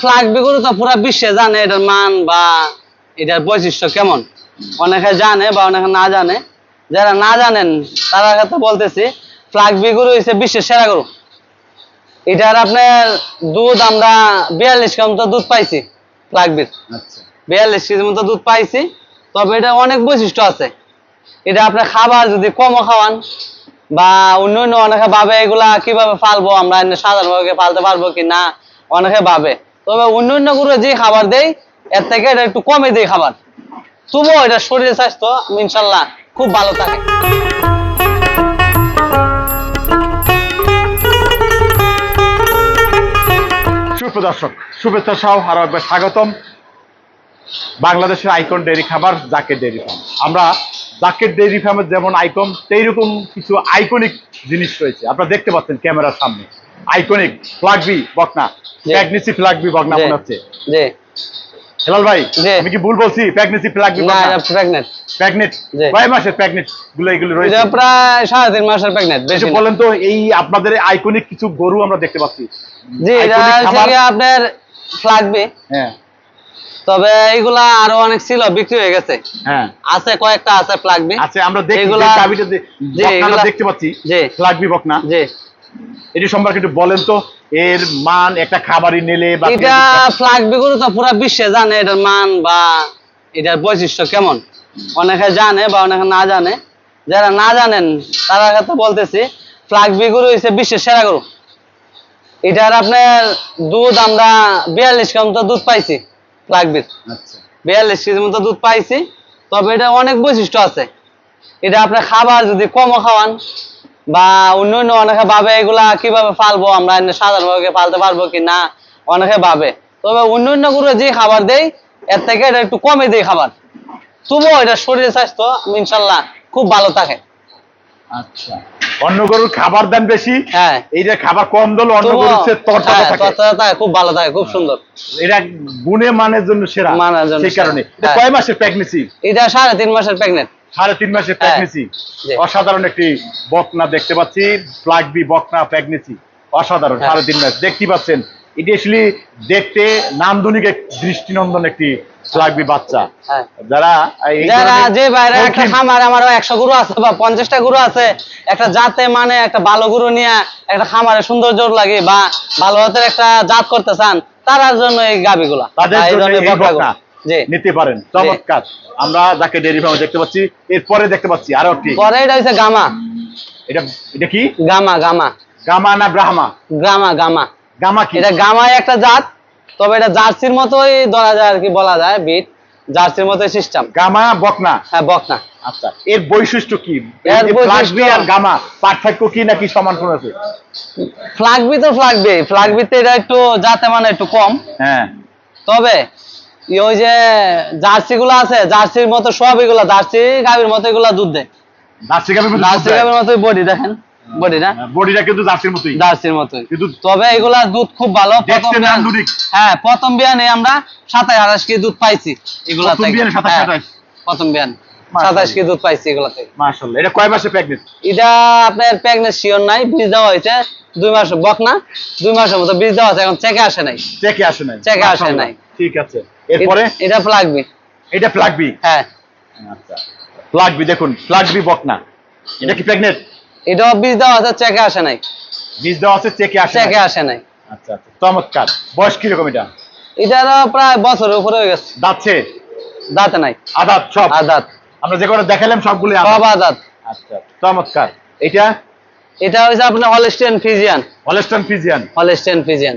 Flag বিগুলো তো পুরো বিশ্বে জানে এটার মান বা এটার বৈশিষ্ট্য কেমন। অনেকে জানে বা অনেকে না জানে। যারা না জানেন তারা তো বলতেছি ফ্লাগ বিগুলো হচ্ছে বিশ্বের সেরা গরু। এটার আপনার দুধ আমরা বিয়াল্লিশ গ্রাম তো দুধ পাইছি ফ্লাগ বির আচ্ছা। বিয়াল্লিশ কেজির মতো দুধ পাইছি তবে এটা অনেক বৈশিষ্ট্য আছে। এটা আপনার খাবার যদি কমও খাওয়ান বা অন্য অন্য অনেকে ভাবে এগুলা কীভাবে ফালবো আমরা সাধারণভাবে ফালতে পারব কি না অনেকে ভাবে। তবে অন্য অন্য গরু যে খাবার দেয়, এর থেকে এটা একটু কমে দেয় খাবার। তবুও এটা শরীরের স্বাস্থ্য ইনশাল্লাহ খুব ভালো থাকে। সুপ্রদর্শক, শুভেচ্ছা সহ আরও স্বাগতম। বাংলাদেশের আইকন ডেয়ারি খাবার জাকের ডেয়ারি ফার্ম আমরা জাকের ডেয়ারি ফার্মের যেমন আইকন সেই রকম কিছু আইকনিক জিনিস রয়েছে। আপনারা দেখতে পাচ্ছেন ক্যামেরার সামনে। আইকনিক ফ্লাগবি বকনা। প্যাগনেসি ফ্লাগবি বকনা মনে হচ্ছে। জি। হেলাল ভাই। আমি কি ভুল বলছি? প্যাগনেসি ফ্লাগবি না এটা প্রেগনেন্ট প্যাগনেট জি। কয় মাসের প্যাগনেটগুলো এগুলো রয়েছে? এটা প্রায় সাড়ে তিন মাসের প্রেগনেন্ট বেশি বলেন তো এই আপনাদের আইকনিক কিছু গরু আমরা দেখতে পাচ্ছি। জি এটা হচ্ছে আপনার ফ্লাগবি হ্যাঁ। তবে এইগুলা আরও অনেক ছিল বিক্রি হয়ে গেছে। হ্যাঁ। আছে কয়েকটা আছে ফ্লাগবি আচ্ছা আমরা দেখি এগুলা- যে বকনাটা দেখতে পাচ্ছি। জি। ফ্লাগবি বকনা। জি। এটি সম্পর্কে একটু বলেন তো এর মান একটা খাবারই নিলে বা এটা ফ্লাগবি গরু তো পুরো বিশ্বে জানে এটার মান বা এটার বৈশিষ্ট্য কেমন। অনেকে জানে বা অনেকে না জানে। যারা না জানেন তারা তো বলতেছি ফ্লাগবি গরু হচ্ছে বিশ্বের সেরা গরু। এটার আপনার দুধ আমরা বিয়াল্লিশ গ্রাম তো দুধ পাইছি। ফ্লাগবির আচ্ছা। বিয়াল্লিশ কেজির মতো দুধ পাইছি তবে এটা অনেক বৈশিষ্ট্য আছে। এটা আপনার খাবার যদি কমও খাওয়ান বা অন্য অন্য অনেকে ভাবে এগুলা কীভাবে পালবো আমরা সাধারণভাবে পালতে পারব কি না অনেকে ভাবে। তবে অন্য অন্য গরু যে খাবার দেই এর থেকে এটা একটু কমে দেই খাবার। তবুও এটা শরীর স্বাস্থ্য ইনশাল্লাহ খুব ভালো থাকে। আচ্ছা। অন্য গরুর খাবার দেন বেশি হ্যাঁ। এইটা খাবার কম দিলে অন্য গরুর চেয়ে তরতাজা হ্যাঁ, থাকে। তরতাজা থাকে, খুব ভালো থাকে খুব সুন্দর। এটা গুণে মানের জন্য সেরা মানের জন্য সেই কারণে। হ্যাঁ। কয় মাসের প্রেগনেন্সি এটা সাড়ে তিন মাসের প্রেগনেন্ট সাড়ে তিন মাসের হ্যাঁ। প্রেগনেন্সি অসাধারণ একটি বকনা দেখতে পাচ্ছি বকনা প্রেগনেন্সি অসাধারণ হ্যাঁ। সাড়ে তিন মাস। দেখতে পাচ্ছেন এটি আসলে দেখতে নান্দনিক এক দৃষ্টিনন্দন একটি ফ্লাগবি বাচ্চা। হ্যাঁ। যারা যারা যে বাইরে একটা খামার আমারও একশো গরু আছে বা পঞ্চাশটা গরু আছে একটা জাতে মানে একটা ভালো গরু নিয়ে একটা খামারে সৌন্দর্য লাগে বা ভালো হাতের একটা জাত করতে চান তার জন্য এই গাবিগুলা নিতে পারেন। চমৎকার। আমরা যাকে ডেয়ারি ফার্মে দেখতে পাচ্ছি এরপরে দেখতে পাচ্ছি আরও একটি। পরে এটা হচ্ছে গামা। এটা এটা কি? Gamma gamma. গামা না ব্রাহ্মা? Gamma gamma. গামা কি? এটা গামা একটা জাত তবে এটা জার্সির মতোই ধরা যায় আর কি বলা যায় বিট। জার্সির মতোই সিস্টেম গামা বকনা? হ্যাঁ বকনা। আচ্ছা এর বৈশিষ্ট্য কি? এর বৈশিষ্ট্য- আর গামা পার্থক্য কি নাকি সমান কোন আছে? ফ্লাগবি তো ফ্লাগবি ফ্লাগবিতে এটা একটু জাতে মানে একটু কম। হ্যাঁ। তবে ওই যে জার্সি গুলো আছে জার্সির মতো সব এগুলা জার্সি গাভীর মতো এগুলা দুধ দেয়। জার্সি গাভির মতো জার্সি গাভীর মতোই বডি দেখেন। বডি না? বডিটা কিন্তু জার্সির মতোই। জার্সির মতোই। কিন্তু তবে এগুলা দুধ খুব ভালো। প্রথম হ্যাঁ প্রথম বিয়ানে আমরা সাতাশ আঠাশ কেজি দুধ পাইছি এগুলা প্রথম বিয়ানে 27 28 প্রথম বিয়ান। মাশাআল্লাহ। সাতাশ কেজি দুধ পাইছি এগুলা মাশাআল্লাহ এটা কয় মাসে প্রেগনেন্ট এটা আপনার প্রেগনেন্ট শিওর নাই বীজ দেওয়া হয়েছে দুই মাস বক না দুই মাসের মতো বীজ দেওয়া আছে এখন চেকে আসে নাই। চেকে আসে নাই। চেকে আসে নাই। ঠিক আছে। এরপরে? এটা ফ্লাগবি এটা ফ্লাগবি হ্যাঁ। আচ্ছা। ফ্লাগবি দেখুন বকনা এটা কি এটাও বীজ দেওয়া আছে চেকে আসে নাই। বীজ দেওয়া আছে চেকে আসে চেকে নাই। আসে নাই। আচ্ছা আচ্ছা। চমৎকার। বয়স কীরকম এটা? এটারও প্রায় বছরের উপরে হয়ে গেছে। দাচ্ছে দাঁতে নাই। আদাত সব? আদাত। আমরা যে দেখালাম সবগুলো সব আদাত। আচ্ছা চমৎকার। এটা? এটা হচ্ছে আপনার Holstein Friesian Holstein Friesian Holstein Friesian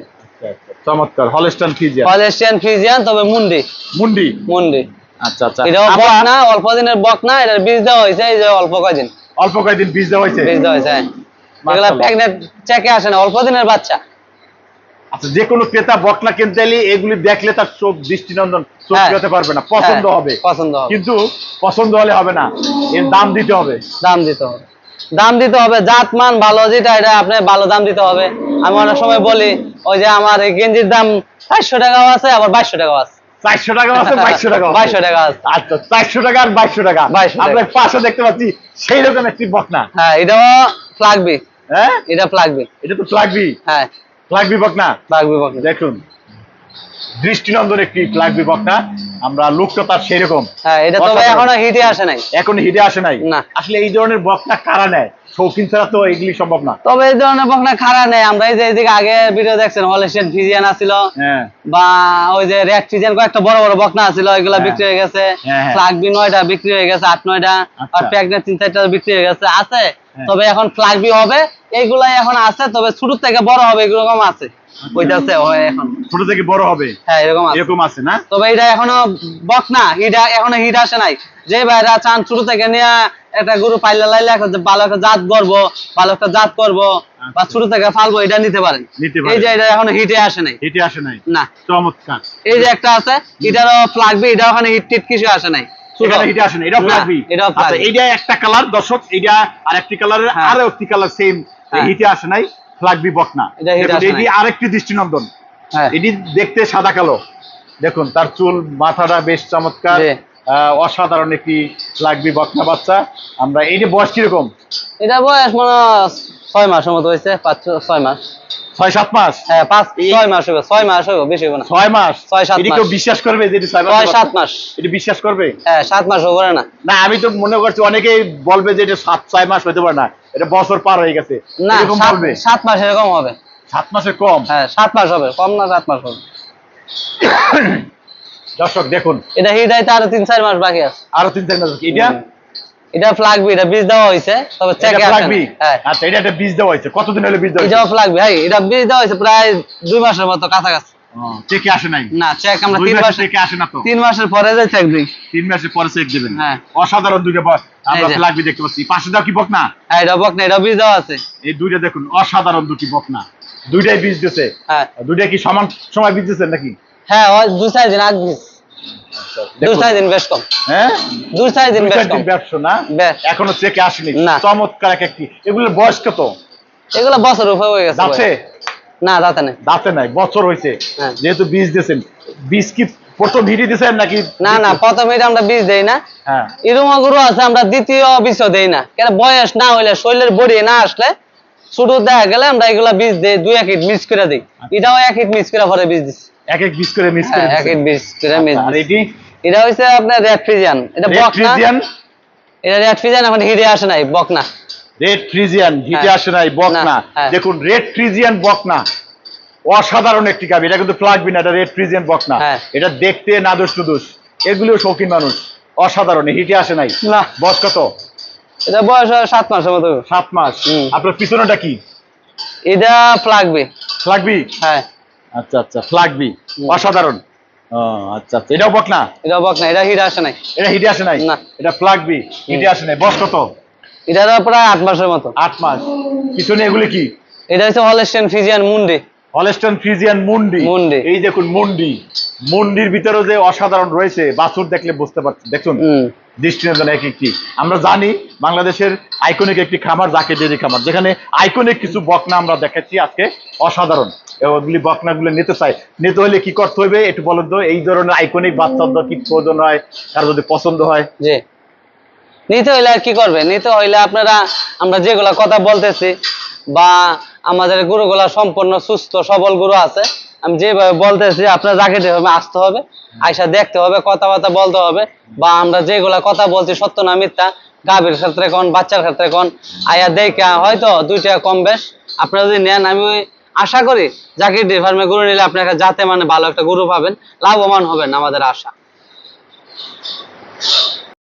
চমৎকার। হলেস্টন ফিজিয়ান হলিস্টিয়ান ফিজিয়ান তবে মুন্ডি। মুন্ডি? মুন্ডি। আচ্ছা আচ্ছা। আমরা বক না অল্প দিনের বক না এটার বীজ দেওয়া হয়েছে এই যে অল্প কয়দিন। অল্প কয়েকদিন বীজ দেওয়া হয়েছে? বীজ দেওয়া হয়েছে হ্যাঁ। এগুলা। প্রেগনেন্ট চেকে আসে না অল্প দিনের বাচ্চা। আচ্ছা যে কোনো ক্রেতা বকনা কিনতে এলে এগুলি দেখলে তার চোখ দৃষ্টিনন্দন চোখ হ্যাঁ। ফেরাতে পারবে না। পছন্দ হ্যাঁ, হবে। পছন্দ হবে। কিন্তু পছন্দ হলে হবে না। এর দাম দিতে হবে। দাম দিতে হবে। দাম দিতে হবে জাত মান ভালো যেটা এটা আপনি ভালো দাম দিতে হবে। আমি অনেক সময় বলি ওই যে আমার এই গেঞ্জির দাম চারশো টাকাও আছে আবার বাইশশো টাকাও আছে। চারশো টাকা আছে বাইশশো টাকা বাইশশো টাকা আছে। আচ্ছা চারশো টাকা আর বাইশশো টাকা। 2200 টাকা। আমরা পাশে দেখতে পাচ্ছি সেই রকম একটি বকনা। হ্যাঁ এটাও ফ্লাগবি হ্যাঁ? এটা ফ্লাগবি এটা তো ফ্লাগবি হ্যাঁ। ফ্লাগবি বকনা? ফ্লাগবি বকনা। দেখুন দৃষ্টিনন্দন একটি লাগবে বকনা। আমরা লুকটা তার সেরকম হ্যাঁ এটা এখনও হিটে আসে নাই। এখন হিটে আসে নাই? না। আসলে এই ধরনের বকনা কারা নেয়? শৌখিন ছাড়া তো এগুলি সম্ভব না। তবে এই ধরনের বকনা নেই। আমরা এই যে এদিকে আগে ভিডিও দেখছেন হলেশিয়ান ফিজিয়ান আছিল হ্যাঁ। বা ওই যে রেড ফিজিয়ান কয়েকটা বড় বড় বকনা আছিল ওইগুলা হ্যাঁ। বিক্রি হয়ে গেছে। হ্যাঁ, হ্যাঁ। নয়টা বিক্রি হয়ে গেছে আট নয়টা। আর আচ্ছা। তিন চারটা বিক্রি হয়ে গেছে আছে। তবে এখন ফ্লাগ বি হবে এইগুলাই এখন আছে তবে ছোট থেকে বড় হবে এরকম আছে। ওইটাছে হয় এখন। ছোট থেকে বড় হবে? হ্যাঁ এরকম আছে। এরকম আছে না? তবে এটা এখনও বকনা হিট এখনও হিট আসে নাই। যে ভাইরা চান শুরু থেকে নিয়ে একটা গরু পাইলে লাইলে একটা যে ভালো একটা জাত করব ভালো একটা জাত করব বা আচ্ছা। শুরু থেকে ফালবো এটা নিতে পারেন। এই যে এটা এখনও হিটে আসে নাই। হিটে আসে নাই? না। চমৎকার। এই যে একটা আছে এটারও ফ্লাগবি এটা ওখানে হিট টিট কিছু আসে নাই। ছোট। এখানে হিটে আসে না এটাও না, ফ্লাগবি এটাও ফ্লাগবি। এইটা একটা কালার দর্শক এইটা আর একটি কালারের। আরও একটি কালার সেম। হিটে আসে নাই ফ্লাগবি বকনা। এটা দেখুন, এটি আরেকটি দৃষ্টিনন্দন। এটি দেখতে সাদা কালো। দেখুন তার চুল মাথাটা বেশ চমৎকার। অসাধারণ একটি লাগবি বকনা বাচ্চা। আমরা এই যে বয়স কীরকম? এটা বয়স মনে ছয় মাসের মতো হয়েছে পাঁচ ছয় মাস। ছয় সাত মাস? হ্যাঁ পাঁচ ছয় মাস হবে ছয় মাস হবে বেশি হবে না। ছয় মাস? ছয় সাত কেউ বিশ্বাস করবে যে ছয় সাত মাস। এটি বিশ্বাস করবে? হ্যাঁ সাত মাস হবে না। না আমি তো মনে করছি অনেকেই বলবে যে এটা সাত ছয় মাস হতে পারে না। এটা বছর পার হয়ে গেছে। না বলবে? সাত মাস এরকম হবে। সাত মাসের কম? হ্যাঁ সাত মাস হবে কম না সাত মাস হবে। দর্শক দেখুন। এটা হিট আরও তিন চার মাস বাকি আছে। আরও তিন চার মাস এটা? এটা ফ্লাগবি এটা বীজ দেওয়া হয়েছে। তবে চেক এটা আচ্ছা এটা একটা বীজ দেওয়া হয়েছে। কতদিন হলো বীজ দেওয়া এটাও ফ্লাগবি ভাই এটা বীজ দেওয়া হয়েছে প্রায় দুই মাসের মতো কাছাকাছি। চেকে আসে নাই? না চেক আমরা তিন মাস মাস চেকে আসে না তো? তিন মাসের পরে যাই চেক দিই। তিন মাসের পরে চেক দেবেন। হ্যাঁ। অসাধারণ দুইটা আমরা দেখতে পাচ্ছি। পাশে দাও কি হ্যাঁ এটা বক না এটা বীজ দেওয়া আছে। এই দুইটা দেখুন অসাধারণ দুটি বকনা। দুইটাই বীজ দিছে। হ্যাঁ। দুইটা কি সমান সময় বীজ দিচ্ছেন নাকি? হ্যাঁ ওই চার দিন আগ বীজ দুই চার দিন বেশ কম। হ্যাঁ? চার দিন বেশ কম। ব্যবসা না? এখনও চেকে আসেনি। চমৎকার এক একটি। এগুলোর বয়স কত? এগুলো বছর উপরে হয়ে গেছে ভাই। না দাঁতে নেই। দাঁতে নাই বছর হয়েছে। হ্যাঁ। যেহেতু বীজ দিয়েছেন বীজ কি প্রথম ভিড়ি দিয়েছেন নাকি না না প্রথমে এটা আমরা বীজ দেই না। হ্যাঁ। এরকম গরু আছে আমরা দ্বিতীয় বীজও দেই না। কেন বয়স না হইলে শরীরের বড়ি না আসলে ছোট দেখা গেলে আমরা এগুলা বীজ দেই দুই এক হিট মিক্স করে দিই। এটাও এক হিট মিক্স করে পরে বীজ দিচ্ছি এক এক করে মিক্স করে হ্যাঁ, এক হিট করে মিক্স আর এটি? এটা হইছে আপনার রেড ফ্রিজিয়ান এটা বক না ফ্রিজিয়ান এটা রেড ফ্রিজিয়ান এখন হিটে আসে নাই বক না রেড ফ্রিজিয়ান হিটে হ্যাঁ। আসে নাই বকনা। না, হ্যাঁ। দেখুন রেড ফ্রিজিয়ান বকনা। অসাধারণ একটি গাবি এটা কিন্তু না এটা রেড ফ্রিজিয়ান বকনা। হ্যাঁ। এটা দেখতে নাদুস নুদুস এগুলিও শৌখিন মানুষ। অসাধারণ হিটে আসে নাই। না। বয়স কত? এটা বয়স সাত মাসের মতো। সাত মাস। আপনার পিছনেটা কি? এটা ফ্লাগবে ফ্লাগবি হ্যাঁ। আচ্ছা আচ্ছা। ফ্লাগবি। অসাধারণ। আচ্ছা আচ্ছা। এটাও বকনা এটা বক না এটা হিট আসে নাই। এটা হিটে আসে নাই? না। এটা ফ্লাগবি হিটে আসে নাই। বয়স কত? এটা প্রায় আট মাসের মতো। আট মাস। পিছনে এগুলি কি? এটা হচ্ছে হলেস্টেন ফিজিয়ান মুন্ডি হলেস্টন ফ্রিজিয়ান মুন্ডি মুন্ডি। এই দেখুন মুন্ডি মুন্ডির ভিতরে যে অসাধারণ রয়েছে বাছুর দেখলে বুঝতে পারছেন। দেখুন দৃষ্টিনন্দন এক একটি। আমরা জানি বাংলাদেশের আইকনিক একটি খামার যাকে ডেরি খামার যেখানে আইকনিক কিছু বকনা আমরা দেখাচ্ছি। আজকে অসাধারণ। ওগুলি বকনাগুলো নিতে চাই। নিতে হলে কি করতে হবে একটু বলেন তো? এই ধরনের আইকনিক বাচ্চা কি প্রয়োজন হয়? তার যদি পছন্দ হয়। জি। নিতে হইলে আর কি করবে? নিতে হইলে আপনারা, আমরা যেগুলা কথা বলতেছি বা আমাদের গরুগুলা সম্পূর্ণ সুস্থ, সবল গরু আছে, আমি যেভাবে বলতেছি, আপনার যাকে যেভাবে আসতে হবে, আইসা দেখতে হবে, কথাবার্তা বলতে হবে, বা আমরা যেগুলা কথা বলছি সত্য না মিথ্যা, গাভীর ক্ষেত্রে কোন, বাচ্চার ক্ষেত্রে কোন, আয়া দেখা হয়তো দুইটা কম বেশ। আপনারা যদি নেন, আমি ওই আশা করি জাকির ডে ফার্মে গরু নিলে আপনারা যাতে মানে ভালো একটা গরু পাবেন, লাভবান হবেন আমাদের আশা।